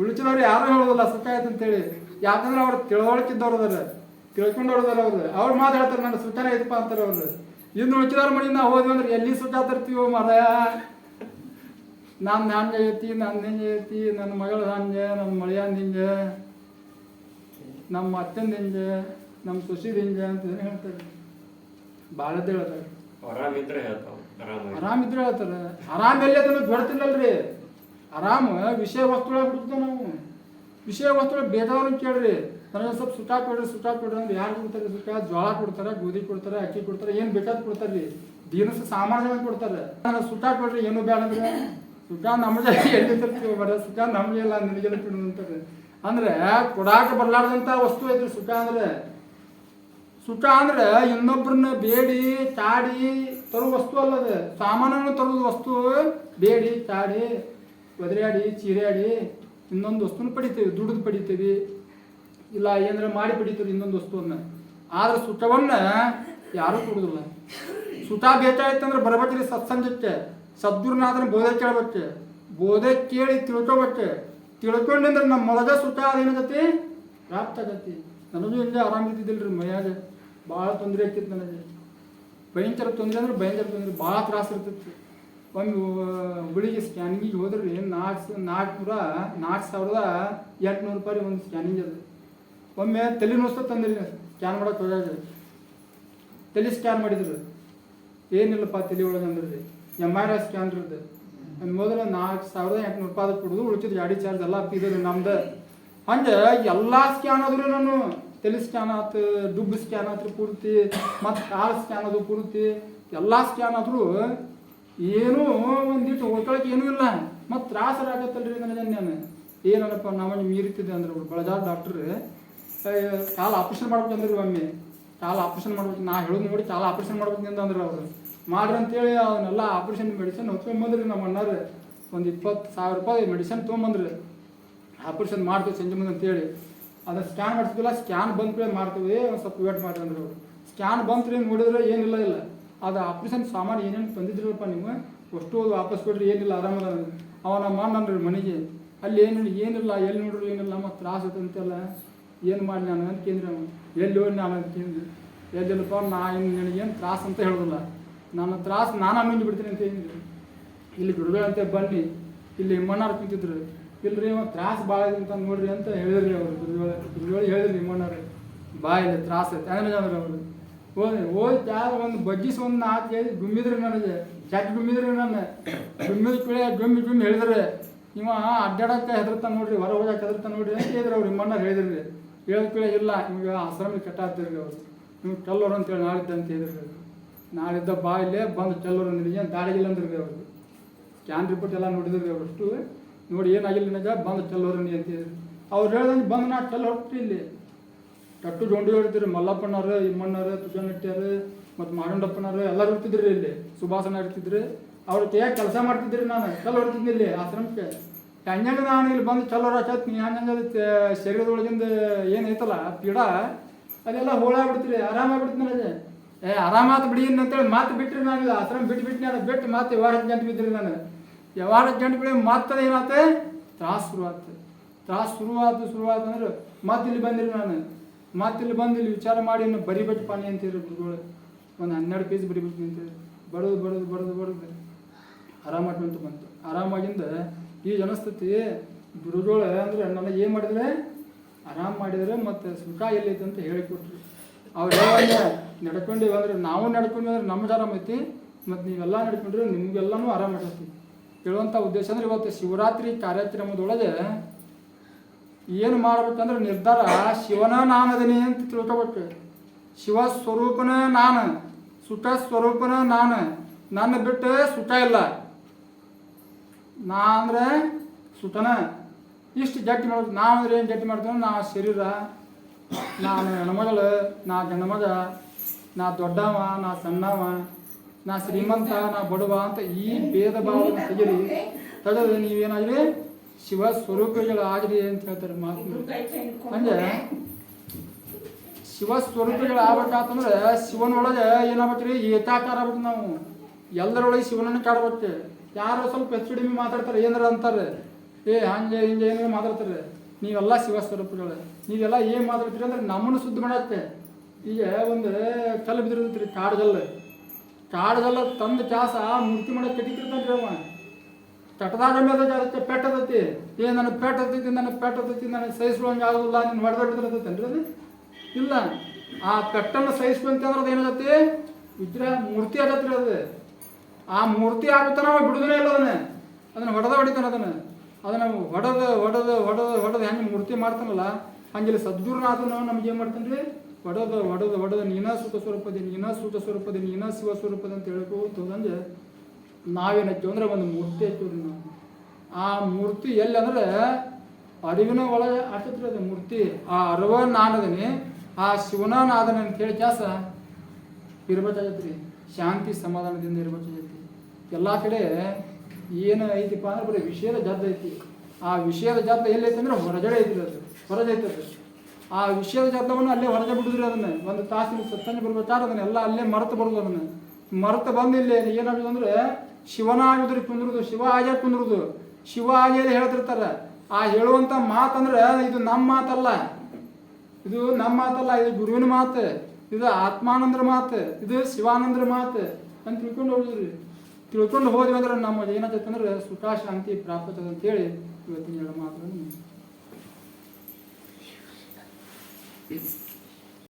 ಉಳಿಸಿದವ್ರು ಯಾರು ಹೇಳೋದಿಲ್ಲ ಸುಖ ಆಯ್ತು ಅಂತೇಳಿ ಯಾಕಂದ್ರೆ ಅವ್ರು ತಿಳುವಳಿಕಿದ್ದವ್ರು ಅದಾರ ತಿಳ್ಕೊಂಡವ್ರದಾರ ಅವ್ರು. ಅವ್ರು ಮಾತಾಡ್ತಾರೆ ನನ್ನ ಸುಖನೇ ಐತಪ್ಪ ಅಂತಾರೆ ಅವ್ರು. ಇನ್ನು ಉಳಿಸಿದವ್ರ ಮನೆಯಿಂದ ನಾವು ಹೋದ್ವಿ ಅಂದ್ರೆ ಎಲ್ಲಿ ಸುತ್ತಾತಿರ್ತೀವೋ ತರ್ತೀವೋ ಮರಯ? ನಾನು ಹಂಗೆ ಐತಿ ನನ್ನ ಹಿಂಗೆ ಐತಿ ನನ್ನ ಮಗಳ ಹಂಗೆ ನನ್ನ ಮಳೆಯಂದ ಹಿಂಗೆ ನಮ್ಮ ಅತ್ತಂದ ಹಿಂಗೆ ನಮ್ಮ ಸೊಸಿದ ಹಿಂಗೆ ಅಂತ ಏನು ಹೇಳ್ತಾರೆ? ಭಾಳದ ಹೇಳ್ತಾರೆ. ಆರಾಮಿದ್ರೆ ಆರಾಮಿದ್ರೆ ಹೇಳ್ತಾರೆ. ಆರಾಮ ಎಲ್ಲಿ ಅದನ್ನು ಬೇಡ್ತಿಲ್ಲಲ್ರಿ ಆರಾಮ ವಿಷಯ ವಸ್ತುಗಳ ಬಿಡ್ತೀವಿ ನಾವು. ವಿಷಯ ವಸ್ತುಗಳ ಭೇದವನ್ನು ಕೇಳ್ರಿ. ನನಗೆ ಸ್ವಲ್ಪ ಸುಖ ಕೊಡ್ರಿ ಸುಖ ಕೊಡ್ರಿ ಅಂದ್ರೆ ಯಾರು ಕೊಡ್ತಾರೆ ಸುಖ ಜೋಳ ಕೊಡ್ತಾರೆ, ಗೋಧಿ ಕೊಡ್ತಾರೆ, ಅಕ್ಕಿ ಕೊಡ್ತಾರೆ, ಏನು ಬೇಕಾದ್ ಕೊಡ್ತಾರೆ ರೀ. ದಿನಸ ಸಾಮಾನ್ಯವಾಗಿ ಕೊಡ್ತಾರೆ. ನನಗೆ ಸುಖ ಕೊಡ್ರಿ, ಏನು ಬೇಡ ಅಂದ್ರೆ. ಸುಖ ನಮ್ಗೆ ಎಲ್ಲಿ ಬರ ಸುಖ ನಮಗೆ ಇಲ್ಲ ನಿನಗೆಲ್ಲ ಕೊಡು ಅಂತಾರೆ ಅಂದ್ರೆ ಕೊಡಾಕ ಬರ್ಲಾರ್ದಂತ ವಸ್ತು ಐತ್ರಿ ಸುಖ ಅಂದ್ರೆ. ಸುಖ ಅಂದ್ರೆ ಇನ್ನೊಬ್ರನ್ನ ಬೇಡಿ ಚಾಡಿ ತರುವ ವಸ್ತು ಅಲ್ಲದ ಸಾಮಾನ್ಯ ತರುವ ವಸ್ತು ಬೇಡಿ ಚಾಡಿ ಒದರಾಡಿ ಚೀರಾಡಿ ಇನ್ನೊಂದು ವಸ್ತುನ ಪಡಿತೀವಿ, ದುಡಿದು ಪಡಿತೀವಿ. ಇಲ್ಲ, ಏನಾರ ಮಾಡಿ ಬಿಡಿತು ಇನ್ನೊಂದು ವಸ್ತುವನ್ನ. ಆದ್ರೆ ಸುಖವನ್ನ ಯಾರು ಕೊಡುದಿಲ್ಲ. ಸುಖ ಬೇಕಾಯ್ತಂದ್ರೆ ಸತ್ಸಂಗ ಸತ್ಸಂಗಕ್ಕೆ. ಸದ್ಗುರುನಾದ್ರೆ ಬೋಧೆ ಕೇಳ್ಬೇಕು. ಬೋಧೆ ಕೇಳಿ ತಿಳ್ಕೊಬೇಕು. ತಿಳ್ಕೊಂಡ್ರೆ ನಮ್ಮ ಮೊಳಗ ಸುಖ ಅದೇನಾಗತಿ ಪ್ರಾಪ್ತ ಆಗತಿ ನನಗೂ ಹಿಂಗೆ ಆರಾಮಿದ್ದಿದ್ದಿಲ್ರಿ ಮೈಯಾಗ ಭಾಳ ತೊಂದರೆ ಆಗ್ತಿತ್ತು ನನಗೆ. ಭಯಂಕರ ತೊಂದರೆ ಅಂದ್ರೆ ಭಯಂಕರ ತೊಂದರೆ. ಭಾಳ ತ್ರಾಸ ಇರ್ತಿತ್ತು ಒಂದು ಹುಡುಗಿ ಸ್ಕ್ಯಾನಿಂಗಿಗೆ ಹೋದ್ರಿ ನಾಲ್ಕು ನಾಲ್ಕುನೂರ, ನಾಲ್ಕು ಸಾವಿರದ ಎಂಟುನೂರು ರೂಪಾಯಿ ಒಂದು ಸ್ಕ್ಯಾನಿಂಗ್ ಅದು. ಒಮ್ಮೆ ತಲೆ ನೋಸ್ತ ತಂದ್ರಿ ಸ್ಕ್ಯಾನ್ ಮಾಡೋಕೆ ಹೋದಾಗ ತಲೆ ಸ್ಕ್ಯಾನ್ ಮಾಡಿದ್ರು. ಏನಿಲ್ಲಪ್ಪ ತಲೆ ಒಳಗೆ ಅಂದ್ರಿ ಎಂ ಆರ್ ಐ ಸ್ಕ್ಯಾನ್ ಇರುತ್ತೆ ಮೊದಲು ನಾಲ್ಕು ಸಾವಿರದ ಎಂಟುನೂರು ರೂಪಾಯಿ ಕೊಡೋದು ಉಳಿತಿದ್ದು ಗಾಡಿ ಚಾರ್ಜ್ ಎಲ್ಲ ಹಾಕಿದ್ರು ನಮ್ದು. ಹಂಗೆ ಎಲ್ಲ ಸ್ಕ್ಯಾನ್ ಆದ್ರೂ ನಾನು ತಲೆ ಸ್ಕ್ಯಾನ್ ಆತು ಡುಬ್ ಸ್ಕ್ಯಾನ್ ಆದ್ರೆ ಪೂರ್ತಿ, ಮತ್ತು ಕಾಲು ಸ್ಕ್ಯಾನ್ ಅದು ಪೂರ್ತಿ, ಎಲ್ಲ ಸ್ಕ್ಯಾನ್ ಆದರೂ ಏನೂ ಒಂದಿಟ್ಟು ಉಳ್ಕೊಳಕ್ಕೆ ಏನೂ ಇಲ್ಲ. ಮತ್ತು ತ್ರಾಸರ ಆಗತ್ತಲ್ರಿ ನನಗೆ ನಾನು ಏನಪ್ಪ ನಾವು ಮೀರಿತಿದ್ದೆ ಅಂದ್ರೆ ಬಳಜಾರ್ ಡಾಕ್ಟ್ರ್. ಕಾಲು ಆಪ್ರೇಷನ್ ಮಾಡ್ಬೇಕು ಅಂದ್ರೆ ಒಮ್ಮೆ. ಕಾಲು ಆಪ್ರೇಷನ್ ಮಾಡ್ಬೇಕು. ನಾ ಹೇಳೋದು ನೋಡಿ ಕಾಲು ಆಪ್ರೇಷನ್ ಮಾಡ್ಬೇಕು ಅಂದ್ರೆ ಅವರು. ಮಾಡ್ರಿ ಅಂತೇಳಿ ಅವನ್ನೆಲ್ಲ ಆಪ್ರೇಷನ್ ಮೆಡಿಸಿನ್ ಹೊತ್ಕೊಂಬಂದ್ರಿ ನಮ್ಮ ಅಣ್ಣರು. ಒಂದು ಇಪ್ಪತ್ತು ಸಾವಿರ ರೂಪಾಯಿ ಮೆಡಿಸಿನ್ ತೊಗೊಂಬಂದ್ರಿ. ಆಪ್ರೇಷನ್ ಮಾಡ್ತೀವಿ ಸಂಜೆ ಮುಂದೆ ಅಂತೇಳಿ. ಅದನ್ನ ಸ್ಕ್ಯಾನ್ ಮಾಡ್ತಿದ್ದಿಲ್ಲ, ಸ್ಕ್ಯಾನ್ ಬಂದ್ ಕೂಡಲೇ ಮಾಡ್ತೀವಿ. ಒಂದು ಸ್ವಲ್ಪ ವೇಟ್ ಮಾಡ್ರಿ ಅಂದ್ರೆ ಅವರು. ಸ್ಕ್ಯಾನ್ ಬಂತ್ರಿ ನೋಡಿದ್ರೆ ಏನಿಲ್ಲ ಇಲ್ಲ. ಅದು ಆಪ್ರೇಷನ್ ಸಾಮಾನು ಏನೇನು ತಂದಿದ್ರಲ್ಲಪ್ಪ ನೀವು? ಅಷ್ಟು ವಾಪಸ್ ಕೊಡ್ರಿ, ಏನಿಲ್ಲ ಆರಾಮದ ಅವ ನಮ್ಮ ಮನೆಗೆ. ಅಲ್ಲಿ ಏನಿಲ್ಲ ಏನಿಲ್ಲ, ಎಲ್ಲಿ ನೋಡ್ರಿ ಏನಿಲ್ಲ, ಮತ್ತು ತ್ರಾಸ ಅಂತೆಲ್ಲ ಏನು ಮಾಡಿ ನಾನು ಅಂತ ಕೇಂದ್ರ ಎಲ್ಲಿ ಹೋಗಿ ನಾನು ಅಂತ ಕೇಂದ್ರ ಎಲ್ಲಿಲ್ಲಪ್ಪ ನಾ ಇನ್ನು ಏನು ತ್ರಾಸ ಅಂತ ಹೇಳೋದಿಲ್ಲ. ನನ್ನ ತ್ರಾಸ ನಾನು ನುಂಗಿ ಬಿಡ್ತೀನಿ ಅಂತ ಹೇಳಿದ್ರು. ಇಲ್ಲಿ ಅಂತ ಬನ್ನಿ, ಇಲ್ಲಿ ಮಣ್ಣಾರು ಕುಂತಿದ್ರು. ಇಲ್ಲರಿ ಇವ ತ್ರಾಸ ಭಾಳ ಇದೆ ಅಂತ ನೋಡ್ರಿ ಅಂತ ಹೇಳಿದ್ರಿ ಅವರು. ಗುರುಗಳ ಗುರುಗಳು ಹೇಳಿದ್ರಿ ಮಣ್ಣಾರು ಬಾ ಇಲ್ಲ ತ್ರಾಸ ಅಂದ್ರೆ ಅವರು. ಹೋದ್ರೆ ಹೋಗಿ ಯಾರು ಒಂದು ಬಜ್ಜಿಸ್ ಒಂದು ನಾಲ್ಕು ಹೇಳಿ ಗುಮ್ಮಿದ್ರಿ ನನಗೆ. ಚಟ್ ಗುಮ್ಮಿದ್ರಿ ನನ್ನ. ಗುಮ್ಮಿದ ಕಡೆ ಗುಮ್ಮಿ ಗುಮ್ಮಿ ಹೇಳಿದ್ರೆ. ಇವ ಅಡ್ಡಾಡಕ್ಕೆ ಹೆದರ್ತಾನೆ ನೋಡ್ರಿ ಹೊರ ಹೋಗಕ್ಕೆ ಹೆದರ್ತಾನೆ ನೋಡ್ರಿ ಅಂತ ಹೇಳಿದ್ರು ಅವ್ರು ಮಣ್ಣಾರು ಹೇಳಿದ್ರಿ. ಹೇಳಿದ ಇಲ್ಲ, ನಿಮ್ಗೆ ಆಶ್ರಮ ಕೆಟ್ಟಾಗ್ತಿರ್ರಿ ಅವರು. ನೀವು ಕಲ್ಲೋರು ಅಂತೇಳಿ ನಾಳಿದ್ದ ಅಂತ ಹೇಳಿದ್ರು. ನಾಳಿದ್ದ ಬಾ ಇಲ್ಲೇ, ಬಂದು ಚೆಲ್ಲೋರು ಅಂದ್ರಿ ಏನು ಅಂದ್ರೆ ಅಂದ್ರಿ ಅವರು. ಕ್ಯಾನ್ ರಿಪೋರ್ಟ್ ಎಲ್ಲ ನೋಡಿದ್ರಿ ಅವರಷ್ಟು ನೋಡಿ ಏನಾಗಿಲ್ಲ ನಿನಗೆ, ಬಂದು ಚೆಲ್ಲೋರು ನೀ ಅಂತ ಹೇಳಿದ್ರು. ಅವ್ರು ಹೇಳ್ದಂಗೆ ಬಂದು ನಾ ಚೆಲ್ಲ ಹೊರಟ್ರಿ ಇಲ್ಲಿ. ಟಟ್ಟು ಜೊಂಡು ಹೇಳ್ತಿದ್ರು ಮಲ್ಲಪ್ಪನವ್ರು, ಇಮ್ಮಣ್ಣವ್ರು ತುಜನಟ್ಟಿಯರು ಮತ್ತು ಮಾರಂಡಪ್ಪನವರು ಎಲ್ಲರೂ ಇರ್ತಿದ್ರಿ ಇಲ್ಲಿ. ಸುಭಾಷನ ಇರ್ತಿದ್ರು. ಅವ್ರ ಕೈಯಾಗ ಕೆಲಸ ಮಾಡ್ತಿದ್ರಿ ನಾನು ಕಲ್ಲು ಹೊಡ್ತಿದ್ನಿ ಇಲ್ಲಿ ಆಶ್ರಮಕ್ಕೆ. ಹೆಂಗ ನಾನು ಇಲ್ಲಿ ಬಂದು ಚಲೋ ರಚತ್ ನೀ ಅದು ಶರೀರದೊಳಗಿಂದ ಏನೈತಲ್ಲ ಪೀಡ, ಅದೆಲ್ಲ ಹೋಳಾಗ್ಬಿಡ್ತೀರಿ ಆರಾಮಾಗ್ಬಿಡ್ತೀನಿ ನನಗೆ. ಏ, ಆರಾಮಾತ ಬಿಡಿ ಅಂತೇಳಿ ಮಾತು ಬಿಟ್ಟರೆ ನಾನು ಇಲ್ಲ ಆಶ್ರಮ ಬಿಟ್ಟು ಬಿಟ್ಟು ನಾನು, ಬಿಟ್ಟು ಮಾತು ವ್ಯವಹಾರ ಗಂಟೆ ಬಿದ್ರಿ ನಾನು. ವ್ಯವಹಾರ ಗಂಟೆ ಬಿಡಿ ಮತ್ತೆ ಏನಾಯ್ತೆ? ತ್ರಾಸು ಶುರುವಾತು ತ್ರಾಸು ಶುರುವಾತು ಶುರುವಾತು ಅಂದ್ರೆ ಮತ್ತೆ ಇಲ್ಲಿ ಬಂದಿರಿ ನಾನು. ಮತ್ತೆ ಇಲ್ಲಿ ಬಂದು ಇಲ್ಲಿ ವಿಚಾರ ಮಾಡಿ ಇನ್ನು ಬರಿಬೇಕು ಪಾನಿ ಅಂತೀರಿ ಒಂದು ಹನ್ನೆರಡು ಪೀಸ್ ಬರಿಬೇಕು ಅಂತೀರಿ ಬಡದು ಬಡದು ಬಡದು ಬಡದು. ಆರಾಮಾಗಿ ಅಂತ ಬಂತು. ಆರಾಮಾಗಿಂದ ಈ ಜನಸ್ಥಿತಿ ಗುರುಗಳು ಅಂದ್ರೆ ನನಗೆ ಏನು ಮಾಡಿದ್ರೆ? ಆರಾಮ್ ಮಾಡಿದ್ರೆ ಮತ್ತು ಸುಖ ಎಲ್ಲೈತೆ ಅಂತ ಹೇಳಿಕೊಟ್ರು. ಅವ್ರು ಹೇಳುವಾಗ ನಡ್ಕೊಂಡು ಅಂದ್ರೆ ನಾವು ನಡ್ಕೊಂಡ್ವಿ ಅಂದ್ರೆ ನಮ್ಗೆ ಆರಾಮ ಐತಿ, ಮತ್ತು ನೀವೆಲ್ಲ ನಡ್ಕೊಂಡ್ರೆ, ನಿಮ್ಗೆಲ್ಲಾನು ಆರಾಮ ಆಗೈತಿ ಹೇಳುವಂಥ ಉದ್ದೇಶ ಅಂದ್ರೆ ಇವತ್ತು ಶಿವರಾತ್ರಿ ಕಾರ್ಯಕ್ರಮದೊಳಗೆ ಏನು ಮಾಡ್ಬೇಕಂದ್ರೆ ನಿರ್ಧಾರ ಶಿವನ ನಾನದನಿ ಅಂತ ತಿಳ್ಕೊಬೇಕು. ಶಿವ ಸ್ವರೂಪನ ನಾನು, ಸುಖ ಸ್ವರೂಪನ ನಾನು. ನನ್ನ ಬಿಟ್ಟು ಸುಖ ಇಲ್ಲ. ನಾ ಅಂದ್ರೆ ಸುತನ. ಇಷ್ಟು ಜಟ್ಟಿ ಮಾಡೋದು ನಾವು ಅಂದ್ರೆ ಏನು ಜಟ್ಟಿ ಮಾಡ್ತೀವಿ ನಾ ಶರೀರ ನಾನು ಹೆಣ್ಮಗಳು ನಾ ಗಂಡಮಗ ನಾ ದೊಡ್ಡವ, ನಾ ಸಣ್ಣವ, ನಾ ಶ್ರೀಮಂತ, ನಾ ಬಡವ ಅಂತ ಈ ಭೇದ ಭಾವವನ್ನು ತೆಗಿರಿ ತಡೆದು ನೀವೇನಾಗ್ರಿ ಶಿವ ಸ್ವರೂಪಗಳು ಆಗ್ರಿ ಅಂತ ಹೇಳ್ತಾರೆ ಮಾತು ಹಂಗೆ ಶಿವ ಸ್ವರೂಪಗಳು ಆಗ್ಬೇಕಂತಂದ್ರೆ ಶಿವನೊಳಗೆ ಏನಾಗ್ಬೇಕ್ರಿ ಏಕಾಕಾರ ಆಗ್ಬೇಕು ನಾವು. ಎಲ್ಲರೊಳಗೆ ಶಿವನನ್ನು ಕಾಡ್ಬೇಕು ಯಾರೋ ಸ್ವಲ್ಪ ಹೆಚ್ಚು ಕಡಿಮೆ ಮಾತಾಡ್ತಾರೆ, ಏನಾರ ಅಂತಾರೆ, ಏ, ಹಂಗೆ, ಹಿಂಗೆ ಏನಾರ ಮಾತಾಡ್ತಾರೆ, ನೀವೆಲ್ಲ ಶಿವ ಸ್ವರೂಪಗಳು ನೀವೆಲ್ಲ ಏನು ಮಾತಾಡ್ತೀರಿ ಅಂದ್ರೆ ನಮ್ಮನ್ನು ಶುದ್ಧ ಮಾಡತ್ತೆ ಈಗ ಒಂದು ಕಲ್ಲು ಬಿದ್ದಿರ್ತೈತ್ರಿ ಕಾಡ್ಗಲ್ಲು. ತಂದ ತಂದು ಆ ಮೂರ್ತಿ ಮಾಡಕ್ಕೆ ಕಟ್ಟಿತಿರ್ತಾನ್ರಿ ಅವ. ಕಟ್ಟದಾಗ ಮೇಲೆ ಅದಕ್ಕೆ ಪೆಟ್ಟದತಿ ಏ, ನನಗೆ ಪೆಟ್ಟತೈತಿ ನನಗೆ ಪೆಟ್ಟತೈತಿ ನನಗೆ ಸಹಿಸ್ಕೊಳಂಗೆ ಆಗೋದಿಲ್ಲ, ನೀನು ಹೊಡೆದೊಡ್ದಿರ್ತೈತೇನ್ರಿ ಅದು? ಇಲ್ಲ, ಆ ಪೆಟ್ಟನ್ನು ಸಹಿಸ್ಕೊಂತ ಅಂದ್ರೆ ಅದೇನಾಗತ್ತೆ? ವಿಗ್ರಹ ಮೂರ್ತಿ ಆಗತ್ರಿ ಅದು. ಆ ಮೂರ್ತಿ ಆಗುತ್ತಾನ ಅವ ಇಲ್ಲ ಅದನ್ನ. ಅದನ್ನ ಹೊಡೆದ ಹೊಡಿತಾನೆ ಅದನ್ನ. ಅದನ್ನ ಹೊಡೆದು ಹೊಡೆದು ಹೊಡೆದು ಹೊಡೆದು ಹೆಂಗೆ ಮೂರ್ತಿ ಮಾಡ್ತಾನಲ್ಲ, ಹಂಗಿಲ್ಲಿ ಸದ್ಗುರುನಾಥನು ನಮ್ಗೆ ಏನು ಮಾಡ್ತಾನೆ ರೀ ಹೊಡೆದ ಹೊಡೆದ, ಹೊಡೆದು ನೀನ ಸುಖ ಸ್ವರೂಪದ, ನೀನ ಸುಖ ಸ್ವರೂಪದಿ, ನೀನ ಶಿವ ಸ್ವರೂಪದ ಅಂತ ಹೇಳ್ಕೋತಂದ್ರೆ ನಾವೇನ ಅಂದ್ರೆ ಒಂದು ಮೂರ್ತಿ ಹಚ್ಚೋರಿ ನಾವು. ಆ ಮೂರ್ತಿ ಎಲ್ಲಿ ಅಂದ್ರೆ ಅರಿವಿನ ಒಳಗೆ ಆಟತ್ರಿ ಅದು ಮೂರ್ತಿ. ಆ ಅರವ ನಾನದನಿ ಆ ಶಿವನ ನಾದನ ಅಂತ ಹೇಳಿ ಕ್ಯಾಸ ಇರ್ಬೇಕಾಗತ್ರಿ. ಶಾಂತಿ ಸಮಾಧಾನದಿಂದ ಇರ್ಬೇಕಾಗೈತಿ ಎಲ್ಲ ಕಡೆ ಏನು ಐತಿಪ್ಪ ಅಂದ್ರೆ ಬರೀ ವಿಷಯದ ಜಾತ ಐತಿ. ಆ ವಿಷಯದ ಜಾತ ಎಲ್ಲೈತೆ ಅಂದ್ರೆ ಹೊರಜಡೆ ಐತಿ ಅದು ಹೊರಜೈತೆ ಅದು. ಆ ವಿಷಯದ ಜಾತವನ್ನು ಅಲ್ಲೇ ಹೊರಗೆ ಬಿಡಿದ್ರಿ ಅದನ್ನ, ಒಂದು ತಾಸಿನ ಸತ್ಸಂಗ ಬರ್ಬೇಕಾದ್ರೆ ಅದನ್ನ ಎಲ್ಲ ಅಲ್ಲೇ ಮರೆತು ಬರೋದು ಅದನ್ನ. ಮರೆತು ಬಂದು ಇಲ್ಲಿ ಅಂದ್ರೆ ಶಿವನ ಆಗುದ್ರಿ ಕುಂದ್ರುದು, ಶಿವ ಆಗೇ ಕುಂದ್ರದು. ಶಿವ ಆಗೇ ಹೇಳ್ತಿರ್ತಾರೆ. ಆ ಹೇಳುವಂಥ ಮಾತಂದ್ರೆ ಇದು ನಮ್ಮ ಮಾತಲ್ಲ. ಇದು ನಮ್ಮ ಮಾತಲ್ಲ, ಇದು ಗುರುವಿನ ಮಾತು, ಇದು ಆತ್ಮಾನಂದ್ರ ಮಾತು, ಇದು ಶಿವಾನಂದ್ರ ಮಾತು ಅಂತ ತಿಳ್ಕೊಂಡು ಹೋಗಿದ್ರಿ. ತಿಳ್ಕೊಂಡು ಹೋದ್ವಿ ಅಂದ್ರೆ ನಮ್ಮ ಏನಾಗ್ತೈತೆ ಅಂದ್ರೆ ಸುಖ ಶಾಂತಿ ಪ್ರಾಪ್ತ ಅಂತೇಳಿ ಇವತ್ತಿನ ಎರಡು ಮಾತುಗಳನ್ನು